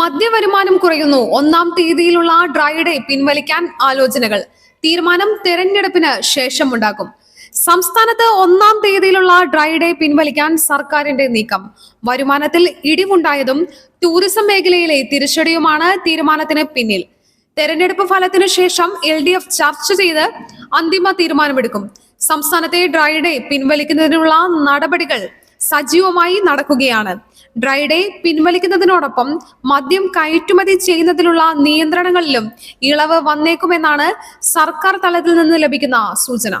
മദ്യവരുമാനം കുറയുന്നു. ഒന്നാം തീയതിയിലുള്ള dry day പിൻവലിക്കാൻ ആലോചനകൾ. തീരുമാനം തെരഞ്ഞെടുപ്പിന് ശേഷമുണ്ടാകും. സംസ്ഥാനത്ത് ഒന്നാം തീയതിയിലുള്ള ഡ്രൈ ഡേ പിൻവലിക്കാൻ സർക്കാരിന്റെ നീക്കം. വരുമാനത്തിൽ ഇടിവുണ്ടായതും ടൂറിസം മേഖലയിലെ തിരിച്ചടിയുമാണ് തീരുമാനത്തിന് പിന്നിൽ. തെരഞ്ഞെടുപ്പ് ഫലത്തിനു ശേഷം എൽ ഡി എഫ് ചർച്ച ചെയ്ത് അന്തിമ തീരുമാനമെടുക്കും. സംസ്ഥാനത്തെ ഡ്രൈ ഡേ പിൻവലിക്കുന്നതിനുള്ള നടപടികൾ സജീവമായി നടക്കുകയാണ്. ഡ്രൈഡേ പിൻവലിക്കുന്നതിനോടൊപ്പം മദ്യം കയറ്റുമതി ചെയ്യുന്നതിലുള്ള നിയന്ത്രണങ്ങളിലും ഇളവ് വന്നേക്കുമെന്നാണ് സർക്കാർ തലത്തിൽ നിന്ന് ലഭിക്കുന്ന സൂചന.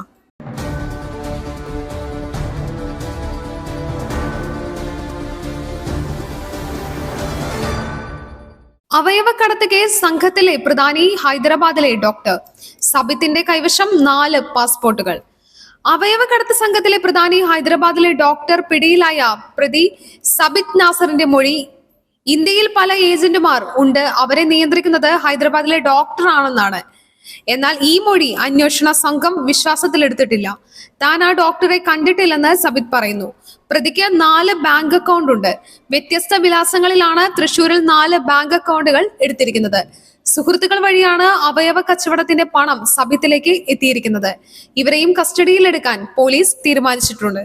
അവയവക്കടത്ത് കേസ് സംഘത്തിലെ പ്രധാനി ഹൈദരാബാദിലെ ഡോക്ടർ. സബിത്തിന്റെ കൈവശം നാല് പാസ്പോർട്ടുകൾ. അവയവക്കടത്ത് സംഘത്തിലെ പ്രധാനി ഹൈദരാബാദിലെ ഡോക്ടർ പിടിയിലായ പ്രതി സബിത് നാസറിന്റെ മൊഴി. ഇന്ത്യയിൽ പല ഏജന്റുമാർ ഉണ്ട്. അവരെ നിയന്ത്രിക്കുന്നത് ഹൈദരാബാദിലെ ഡോക്ടർ ആണെന്നാണ്. എന്നാൽ ഈ മൊഴി അന്വേഷണ സംഘം വിശ്വാസത്തിലെടുത്തിട്ടില്ല താൻ ആ ഡോക്ടറെ കണ്ടിട്ടില്ലെന്ന് സബിത് പറയുന്നു. പ്രതിക്ക് നാല് ബാങ്ക് അക്കൗണ്ട് ഉണ്ട്. വ്യത്യസ്ത വിലാസങ്ങളിലാണ് തൃശൂരിൽ നാല് ബാങ്ക് അക്കൗണ്ടുകൾ എടുത്തിരിക്കുന്നത്. സുഹൃത്തുക്കൾ വഴിയാണ് അവയവ കച്ചവടത്തിന്റെ പണം സബിത്തിലേക്ക് എത്തിയിരിക്കുന്നത്. ഇവരെയും കസ്റ്റഡിയിലെടുക്കാൻ പോലീസ് തീരുമാനിച്ചിട്ടുണ്ട്.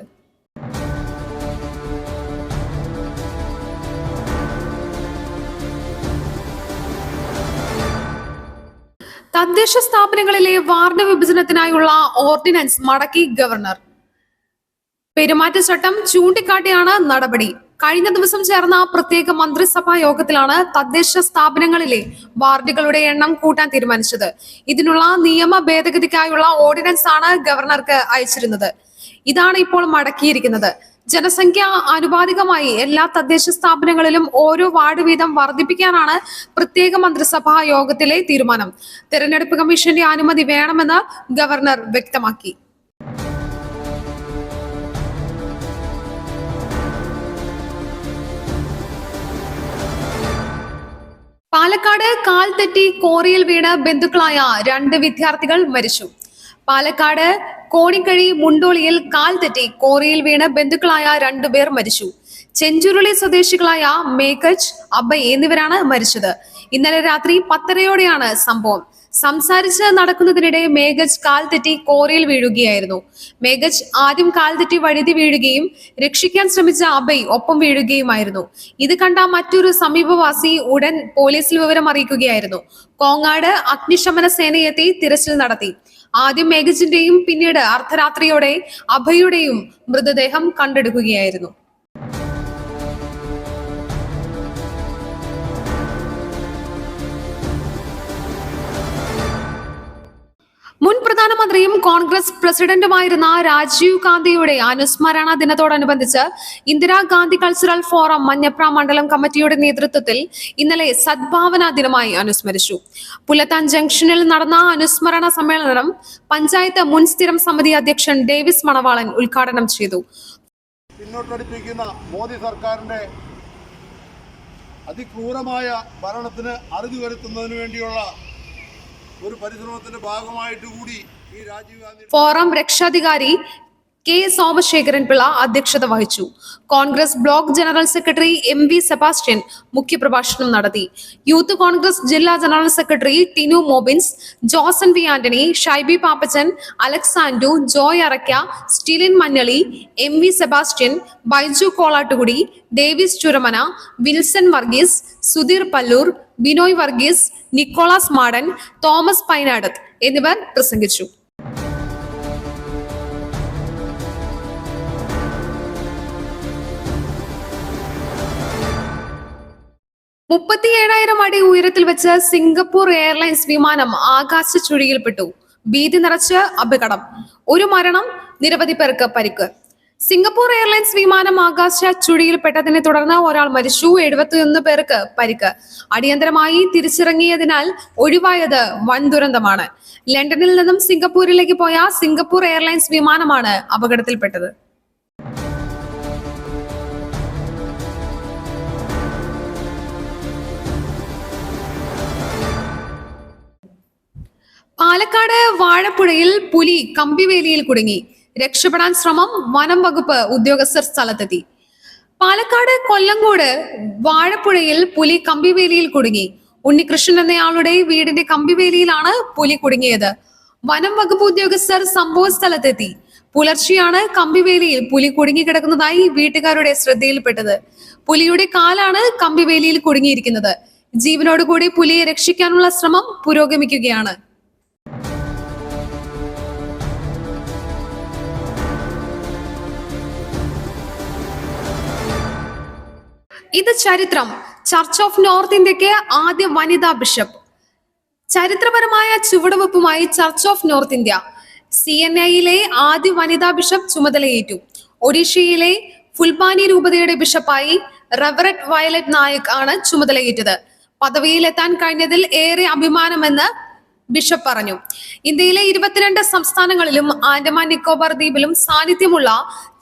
തദ്ദേശ സ്ഥാപനങ്ങളിലെ വാർഡ് വിഭജനത്തിനായുള്ള ഓർഡിനൻസ് മടക്കി ഗവർണർ. പെരുമാറ്റച്ചട്ടം ചൂണ്ടിക്കാട്ടിയാണ് നടപടി. കഴിഞ്ഞ ദിവസം ചേർന്ന പ്രത്യേക മന്ത്രിസഭാ യോഗത്തിലാണ് തദ്ദേശ സ്ഥാപനങ്ങളിലെ വാർഡുകളുടെ എണ്ണം കൂട്ടാൻ തീരുമാനിച്ചത്. ഇതിനുള്ള നിയമ ഭേദഗതിക്കായുള്ള ഓർഡിനൻസ് ആണ് ഗവർണർക്ക് അയച്ചിരുന്നത്. ഇതാണ് ഇപ്പോൾ മടക്കിയിരിക്കുന്നത്. ജനസംഖ്യ ആനുപാതികമായി എല്ലാ തദ്ദേശ സ്ഥാപനങ്ങളിലും ഓരോ വാർഡ് വീതം വർദ്ധിപ്പിക്കാനാണ് പ്രത്യേക മന്ത്രിസഭാ യോഗത്തിലെ തീരുമാനം. തെരഞ്ഞെടുപ്പ് കമ്മീഷന്റെ അനുമതി വേണമെന്ന് ഗവർണർ വ്യക്തമാക്കി. പാലക്കാട് കാൽ തെറ്റി കോറിയിൽ വീണ് ബന്ധുക്കളായ രണ്ട് വിദ്യാർത്ഥികൾ മരിച്ചു. പാലക്കാട് കോണിക്കഴി മുണ്ടോളിയിൽ കാൽ തെറ്റി കോറിയിൽ വീണ് ബന്ധുക്കളായ രണ്ടുപേർ മരിച്ചു. ചെഞ്ചുരുളി സ്വദേശികളായ മേക്കച്ച് അബ്ബ എന്നിവരാണ് മരിച്ചത്. ഇന്നലെ രാത്രി പത്തരയോടെയാണ് സംഭവം. സംസാരിച്ച് നടക്കുന്നതിനിടെ മേഘജ് കാൽ തെറ്റി കോറിയിൽ വീഴുകയായിരുന്നു. മേഘജ് ആദ്യം കാൽ തെറ്റി വഴുതി വീഴുകയും രക്ഷിക്കാൻ ശ്രമിച്ച അബയ് ഒപ്പം വീഴുകയുമായിരുന്നു. ഇത് കണ്ട മറ്റൊരു സമീപവാസി ഉടൻ പോലീസിൽ വിവരം അറിയിക്കുകയായിരുന്നു. കോങ്ങാട് അഗ്നിശമന സേനയെത്തി തിരച്ചിൽ നടത്തി. ആദ്യം മേഘജിന്റെയും പിന്നീട് അർദ്ധരാത്രിയോടെ അഭയുടെയും മൃതദേഹം കണ്ടെടുക്കുകയായിരുന്നു. പ്രധാനമന്ത്രിയും കോൺഗ്രസ് പ്രസിഡന്റുമായിരുന്ന രാജീവ് ഗാന്ധിയുടെ അനുസ്മരണ ദിനത്തോടനുബന്ധിച്ച് ഇന്ദിരാഗാന്ധി കൾച്ചറൽ ഫോറം മഞ്ഞപ്ര മണ്ഡലം കമ്മിറ്റിയുടെ നേതൃത്വത്തിൽ ഇന്നലെ സദ്ഭാവന ദിനമായി അനുസ്മരിച്ചു. പുലത്താൻ ജംഗ്ഷനിൽ നടന്ന അനുസ്മരണ സമ്മേളനം പഞ്ചായത്ത് മുൻ സ്ഥിരം സമിതി അധ്യക്ഷൻ ഡേവിസ് മണവാളൻ ഉദ്ഘാടനം ചെയ്തു. സർക്കാരിന്റെ അതിക്രൂരമായ ഭരണത്തിന് അറുതി വരുത്തുന്നതിന് വേണ്ടിയുള്ള ഒരു പരിശ്രമത്തിന്റെ ഭാഗമായിട്ട് കൂടി ഈ രാജീവ് ഗാന്ധി ഫോറം രക്ഷാധികാരി കെ സോമശേഖരൻ പിള്ള അധ്യക്ഷത വഹിച്ചു. Congress block general secretary M V Sebastian മുഖ്യപ്രഭാഷണം നടത്തി. യൂത്ത് കോൺഗ്രസ് ജില്ലാ general secretary Tinu Mobins Josan V Antony Shaiby Pappachan Alexander Joy Araykka Stilin Manjali M V Sebastian Baiju Kolattukudy Davis Churamana Wilson Varghese Sudheer Pallur Binoy Varghese Nicholas Madan Thomas Painadath എന്നിവർ പ്രസംഗിച്ചു. മുപ്പത്തിയേഴായിരം അടി ഉയരത്തിൽ വെച്ച് Singapore airlines വിമാനം ആകാശ ചുഴിയിൽപ്പെട്ടു. ഭീതി നിറച്ച് അപകടം. ഒരു മരണം നിരവധി പേർക്ക് പരിക്ക്. സിംഗപ്പൂർ എയർലൈൻസ് വിമാനം ആകാശ ചുഴിയിൽപ്പെട്ടതിനെ തുടർന്ന് ഒരാൾ മരിച്ചു. എഴുപത്തിയൊന്ന് പേർക്ക് പരിക്ക്. അടിയന്തരമായി തിരിച്ചിറങ്ങിയതിനാൽ ഒഴിവായത് വൻ ദുരന്തമാണ് ലണ്ടനിൽ നിന്നും സിംഗപ്പൂരിലേക്ക് പോയ സിംഗപ്പൂർ എയർലൈൻസ് വിമാനമാണ് അപകടത്തിൽപ്പെട്ടത്. പാലക്കാട് വാഴപ്പുഴയിൽ പുലി കമ്പിവേലിയിൽ കുടുങ്ങി. രക്ഷപ്പെടാൻ ശ്രമം വനം വകുപ്പ് ഉദ്യോഗസ്ഥർ സ്ഥലത്തെത്തി. പാലക്കാട് കൊല്ലങ്കോട് വാഴപ്പുഴയിൽ പുലി കമ്പിവേലിയിൽ കുടുങ്ങി. ഉണ്ണികൃഷ്ണൻ എന്നയാളുടെ വീടിന്റെ കമ്പിവേലിയിലാണ് പുലി കുടുങ്ങിയത്. വനം വകുപ്പ് ഉദ്യോഗസ്ഥർ സംഭവ സ്ഥലത്തെത്തി. പുലർച്ചെയാണ് കമ്പിവേലിയിൽ പുലി കുടുങ്ങിക്കിടക്കുന്നതായി വീട്ടുകാരുടെ ശ്രദ്ധയിൽപ്പെട്ടത്. പുലിയുടെ കാലാണ് കമ്പിവേലിയിൽ കുടുങ്ങിയിരിക്കുന്നത്. ജീവനോടുകൂടി പുലിയെ രക്ഷിക്കാനുള്ള ശ്രമം പുരോഗമിക്കുകയാണ്. ഇത് ചരിത്രം. ചർച്ച് ഓഫ് നോർത്ത് ഇന്ത്യയ്ക്ക് ആദ്യ വനിതാ ബിഷപ്പ് ചരിത്രപരമായ ചുവടുവെപ്പുമായി church of north India C N ഐയിലെ ആദ്യ വനിതാ ബിഷപ്പ് ചുമതലയേറ്റു. ഒഡീഷയിലെ ഫുൽബാനി രൂപതയുടെ ബിഷപ്പായി റെവററ്റ് വയലറ്റ് നായക് ആണ് ചുമതലയേറ്റത്. പദവിയിലെത്താൻ കഴിഞ്ഞതിൽ ഏറെ അഭിമാനമെന്ന് ബിഷപ്പ് പറഞ്ഞു. ഇന്ത്യയിലെ ഇരുപത്തിരണ്ട് സംസ്ഥാനങ്ങളിലും ആൻഡമാൻ നിക്കോബാർ ദ്വീപിലും സാന്നിധ്യമുള്ള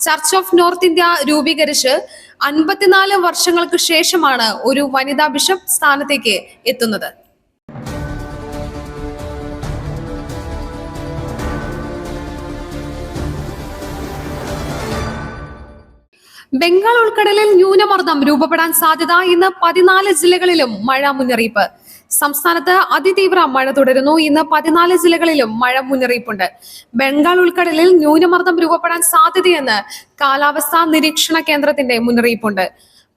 ചർച്ച് ഓഫ് നോർത്ത് ഇന്ത്യ രൂപീകരിച്ച് അൻപത്തിനാല് വർഷങ്ങൾക്ക് ശേഷമാണ് ഒരു വനിതാ ബിഷപ്പ് സ്ഥാനത്തേക്ക് എത്തുന്നത്. ബംഗാൾ ഉൾക്കടലിൽ ന്യൂനമർദ്ദം രൂപപ്പെടാൻ സാധ്യത ഇന്ന് പതിനാല് ജില്ലകളിലും മഴ മുന്നറിയിപ്പ്. സംസ്ഥാനത്ത് അതിതീവ്ര മഴ തുടരുന്നു. ഇന്ന് പതിനാല് ജില്ലകളിലും മഴ മുന്നറിയിപ്പുണ്ട്. ബംഗാൾ ഉൾക്കടലിൽ ന്യൂനമർദ്ദം രൂപപ്പെടാൻ സാധ്യതയെന്ന് കാലാവസ്ഥാ നിരീക്ഷണ കേന്ദ്രത്തിന്റെ മുന്നറിയിപ്പുണ്ട്.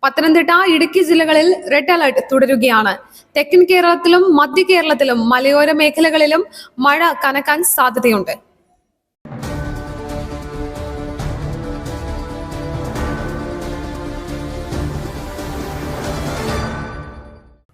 പത്തനംതിട്ട ഇടുക്കി ജില്ലകളിൽ റെഡ് അലർട്ട് തുടരുകയാണ്. തെക്കൻ കേരളത്തിലും മധ്യ കേരളത്തിലും മലയോര മേഖലകളിലും മഴ കനക്കാൻ സാധ്യതയുണ്ട്.